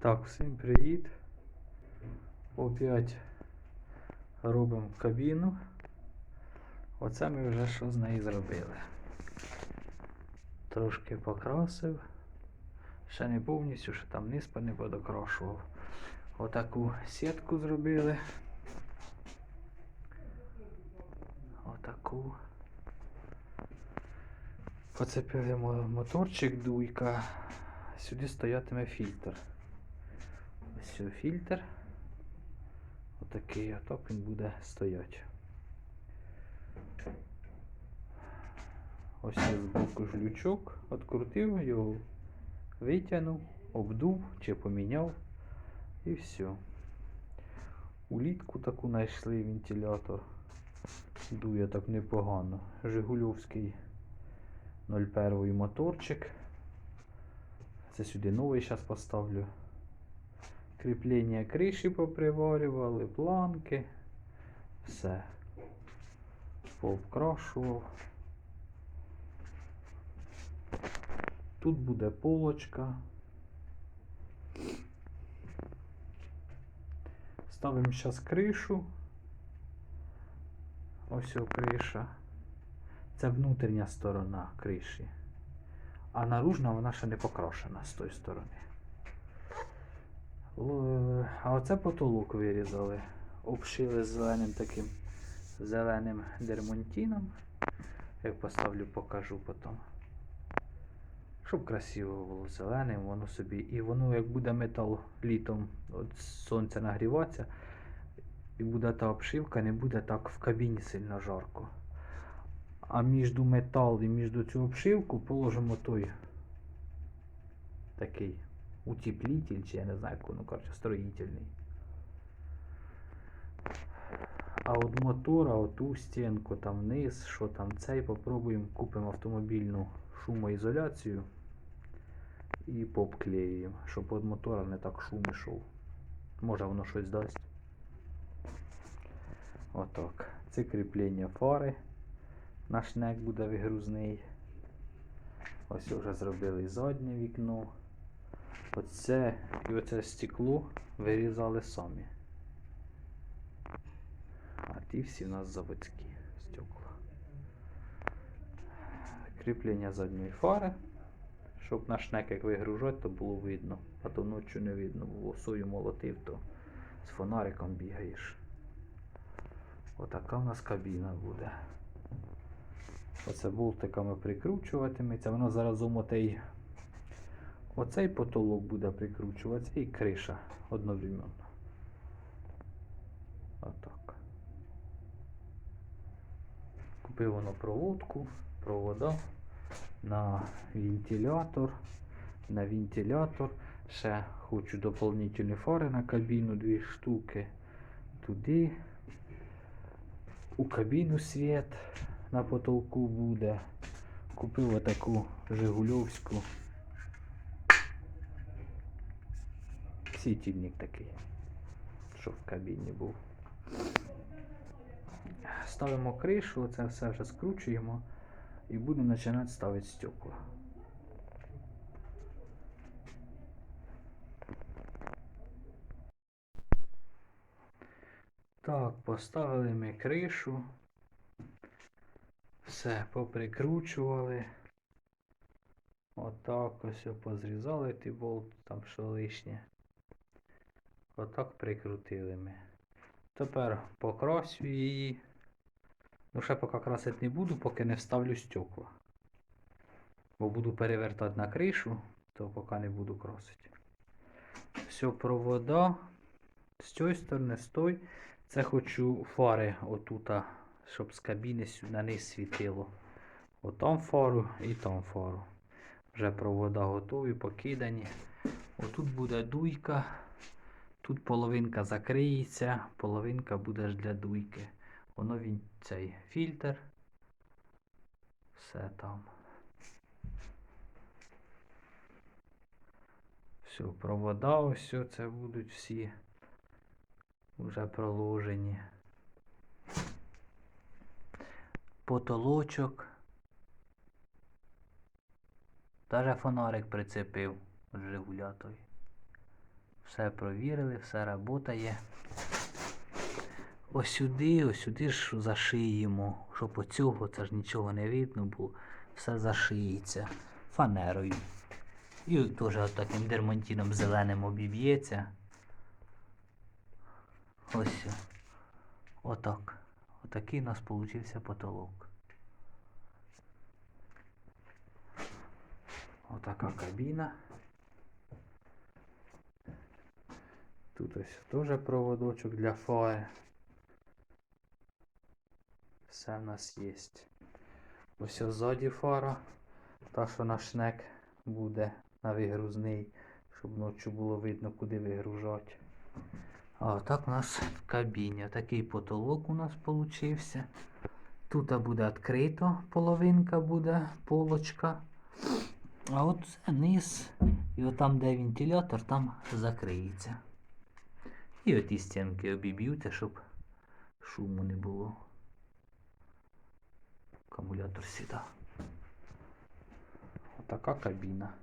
Так, всім привіт. Опять робимо кабіну. Оце ми вже що з неї зробили. Трошки покрасив. Ще не повністю, ще там низ не подокрашував. Отаку сітку зробили. Отаку. Поцепили моторчик дуйка. Сюди стоятиме фільтр. Цей фільтр. Отакий, а так він буде стояти. Ось є збоку жлючок, открутив його, витягнув, обдув чи поміняв і все. Улітку таку знайшли вентилятор. Дує так непогано. Жигульовський 01 моторчик. Це сюди новий зараз поставлю. Кріплення криші поприварювали, планки. Все. Пообкрашував. Тут буде полочка. Ставимо зараз кришу. Ось о криша. Це внутрішня сторона криші. А наружна вона ще не покрашена з тої сторони. Л- А оце потолок вирізали. Обшили зеленим таким зеленим дермонтіном. Як поставлю, покажу потім. Щоб красиво було зеленим, воно собі. І воно як буде метал літом от сонце нагріватися, і буде та обшивка, не буде так в кабіні сильно жарко. А між метал і між цю обшивку положимо той такий утеплитель, чи я не знаю, воно коротше, строїтельний. А от мотора, оту стінку там вниз, що там цей, попробуємо купимо автомобільну шумоізоляцію і пообклеюємо, щоб від мотора не так шум ішов. Може воно щось дасть. Отак. Це кріплення фари. Наш нек буде вигрузний. Ось вже зробили заднє вікно. Оце і оце стекло вирізали самі. А ті всі у нас заводські стекла. Кріплення задньої фари. Щоб наш нек як вигружати, то було видно. А то ночі не видно було. Сою молотив, то з фонариком бігаєш. Отака в нас кабіна буде. Оце болтиками прикручуватиметься. Воно зараз омотей. Оцей потолок буде прикручуватися і криша одновременно. Отак. Купив воно проводку, провода на вентилятор. На вентилятор. Ще хочу доповнительні фари на кабіну, дві штуки. Туди. У кабіну світ на потолку буде. Купив отаку Жигульовську. Світильник такий, щоб в кабіні був. Ставимо кришу, це все вже скручуємо і будемо починати ставити стекла. Так, поставили ми кришу. Все, поприкручували. Отак ось позрізали ті болт, там що лишнє. Отак прикрутили ми. Тепер покрасю її. Ну, ще поки красити не буду, поки не вставлю стекла. Бо буду перевертати на кришу, то поки не буду красити. Все, провода. З цієї сторони, з той. Це хочу фари отута, щоб з кабіни на низ світило. Отам фару і там фару. Вже провода готові, покидані. Отут буде дуйка. Тут половинка закриється, половинка буде ж для дуйки. Воно він цей фільтр. Все там. Все, провода, ось це будуть всі вже проложені. Потолочок. Даже фонарик прицепив з Жигуля той. Все провірили, все працює. Ось сюди, ось сюди ж зашиємо, щоб оцього це ж нічого не видно було. Все зашиється фанерою. І теж таким дермантином зеленим обіб'ється. Ось. Отак. Отакий у нас получився потолок. Отака кабіна. Тут ось теж проводочок для фари. Все в нас є. Ось ззаді фара. Та, що на шнек буде на вигрузний, щоб ночі було видно, куди вигружати. А так у нас в. Такий потолок у нас получився. Тут буде відкрито, половинка буде, полочка. А от низ. І от там, де вентилятор, там закриється. І оті стінки обіб'ються, щоб шуму не було. Акумулятор сюди. Отака кабіна.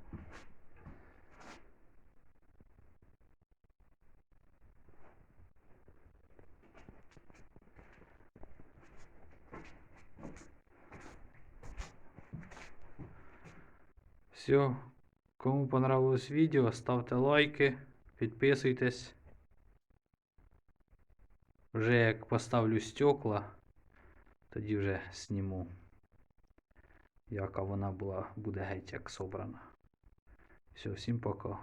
Все. Кому понравилось відео, ставте лайки, підписуйтесь. Вже як поставлю стекла, тоді вже сніму, Яка вона була, буде геть як собрана. Все, всім пока.